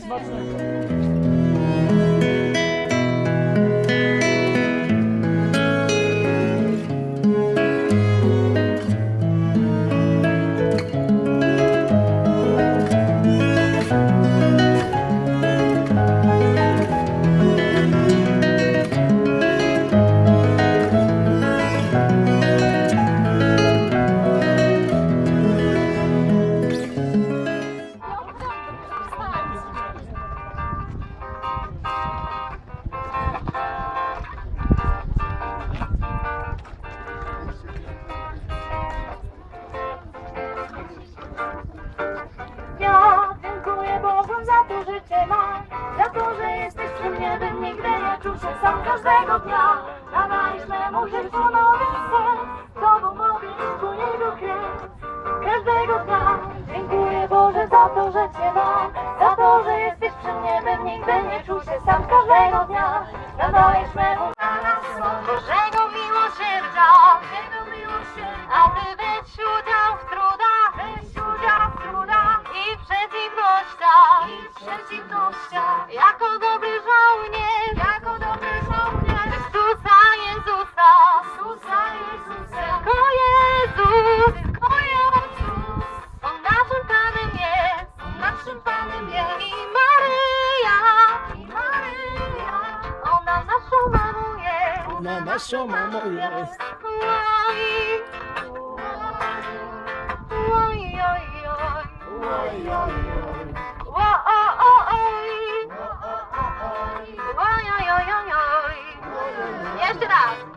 Smacznego. Każdego dnia. Nadajesz memu życiu nowy sens, Tobą mogę Jego kres. Każdego dnia dziękuję Boże za to, że Cię jest i Maryja, i Maryja, Ona naszą mamą jest. Ona naszą mamą jest. Oj, oj, oj, oj. Oj. Oj, oj, oj, oj, oj. Jeszcze raz.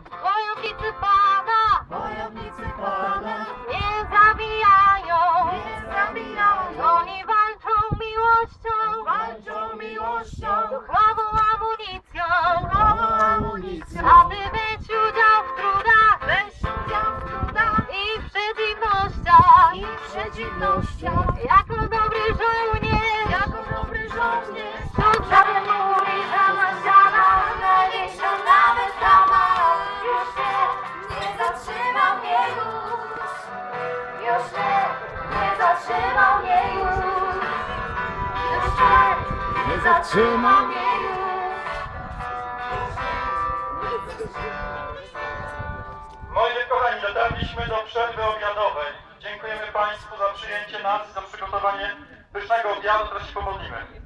Miłością, duchową amunicją, duchową amunicją, aby być udział w trudach, być udział w trudach. i w przeciwnościach, i w przeciwnościach. Jako dobry żołnierz, jako dobry żołnierz, nie, zatrzymał mnie już. Moi kochani, dotarliśmy do przerwy obiadowej. Dziękujemy Państwu za przyjęcie nas, za przygotowanie pysznego obiadu, teraz się pomodlimy.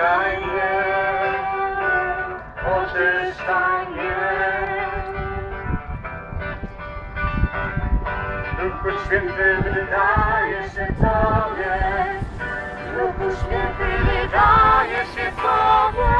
Przenikaj mnie, oczyszczaj mnie. Duchu Święty wydaje się Tobie, Duchu Święty wydaje się Tobie,